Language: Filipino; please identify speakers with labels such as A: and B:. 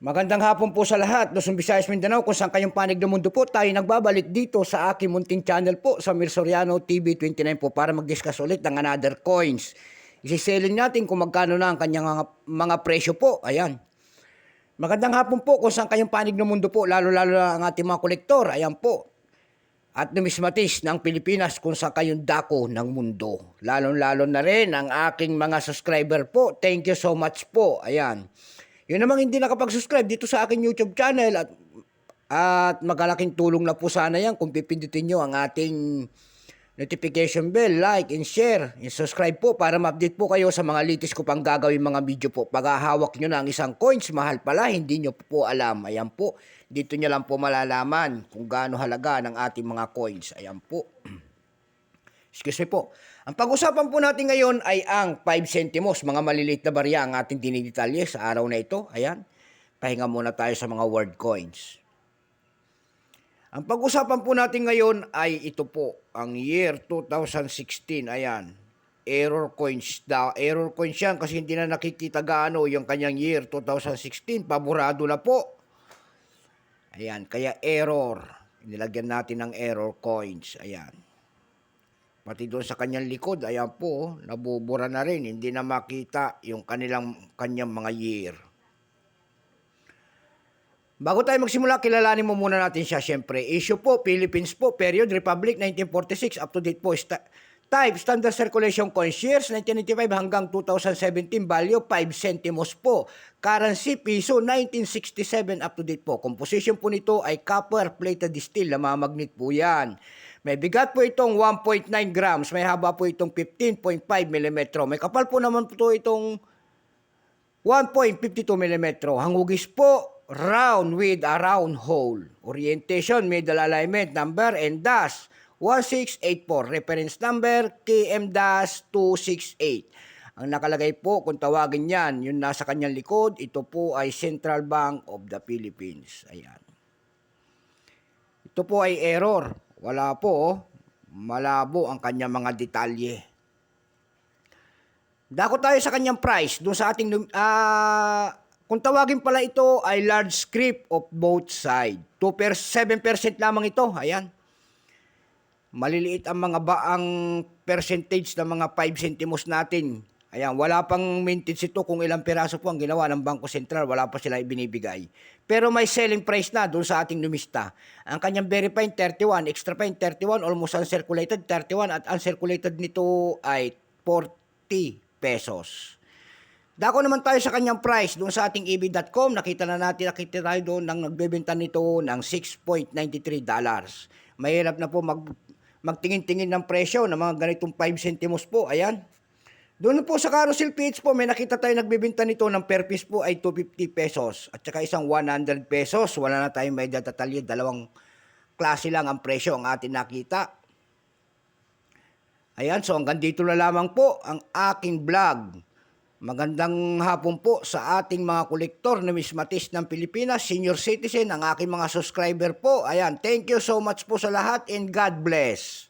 A: Magandang hapon po sa lahat, Luzon, Visayas, Mindanao, kung saan kayong panig ng mundo po, tayo nagbabalik dito sa aking munting channel po, sa Mirsoriano TV 29 po, para mag-discuss ulit ng another coins. Isiselling natin kung magkano na ang kanyang mga, presyo po, ayan. Magandang hapon po kung saan kayong panig ng mundo po, lalo-lalo na ang ating mga kolektor, ayan po. At numismatis ng Pilipinas kung saan kayong dako ng mundo. Lalo-lalo na rin ang aking mga subscriber po. Thank you so much po. Ayan. Yun namang hindi nakapag-subscribe dito sa aking YouTube channel at at magalaking tulong na po sana yan kung pipindutin nyo ang ating notification bell, like, and share, and subscribe po para ma-update po kayo sa mga latest ko pang gagawin mga video po. Pag hawak nyo na ang isang coins, mahal pala, hindi nyo po alam. Ayan po, dito nyo lang po malalaman kung gaano halaga ng ating mga coins. Ayan po. Excuse me po. Ang pag-usapan po natin ngayon ay ang 5 centimos, mga maliliit na barya ang ating dinidetalye sa araw na ito. Ayan. Pahinga muna tayo sa mga word coins. Ang pag-usapan po natin ngayon ay ito po, ang year 2016. Ayan. Error coins daw. Error coins yan kasi hindi na nakikita gaano yung kanyang year 2016. Paborado na po. Ayan. Kaya error. Nilagyan natin ng error coins. Ayan. Pati doon sa kanyang likod, ayan po, nabubura na rin. Hindi na makita yung kanilang, kanyang mga year. Bago tayo magsimula, kilalanin mo muna natin siya, syempre. Issue po, Philippines po, period, Republic, 1946, up to date po. Sta- type, Standard Circulation Coins, years, 1995 hanggang 2017, value, 5 centimos po. Currency, piso, 1967, up to date po. Composition po nito ay copper plated steel, namamagnet po yan. May bigat po itong 1.9 grams, may haba po itong 15.5 mm. May kapal po naman po itong 1.52 mm. Hangugis po, round with a round hole. Orientation, middle alignment, number, and dash 1684. Reference number, KM-268. Ang nakalagay po, kung tawagin yan, yung nasa kanyang likod, ito po ay Central Bank of the Philippines. Ayan. Ito po ay error. Wala po, oh. malabo ang kanyang mga detalye. Dako tayo sa kanyang price, doon sa ating, ah, kung tawagin pala ito ay large script of both side. 2 per 7% lamang ito, ayan. Maliliit ang mga baang percentage ng mga 5 centimos natin. Ayan, wala pang mintage ito kung ilang piraso po ang ginawa ng Bangko Sentral, wala pa sila ibinibigay. Pero may selling price na doon sa ating numista. Ang kanyang verifying 31, extra fine 31, almost uncirculated 31 at uncirculated nito ay 40 pesos. Dako naman tayo sa kanyang price doon sa ating eb.com. Nakita na natin, nakita tayo doon ng nagbebenta nito ng 6.93 dollars. Mahirap na po mag, magtingin-tingin ng presyo ng mga ganitong 5 centimos po. Ayan. Doon po sa carousel page po, may nakita tayo nagbebenta nito ng per piece po ay 250 pesos. At saka isang 100 pesos. Wala na tayong may datatalye. Dalawang klase lang ang presyo ang atin nakita. Ayan, so hanggang dito na lamang po ang aking vlog. Magandang hapon po sa ating mga kolektor na mismatis ng Pilipinas, senior citizen, ang aking mga subscriber po. Ayan, thank you so much po sa lahat and God bless.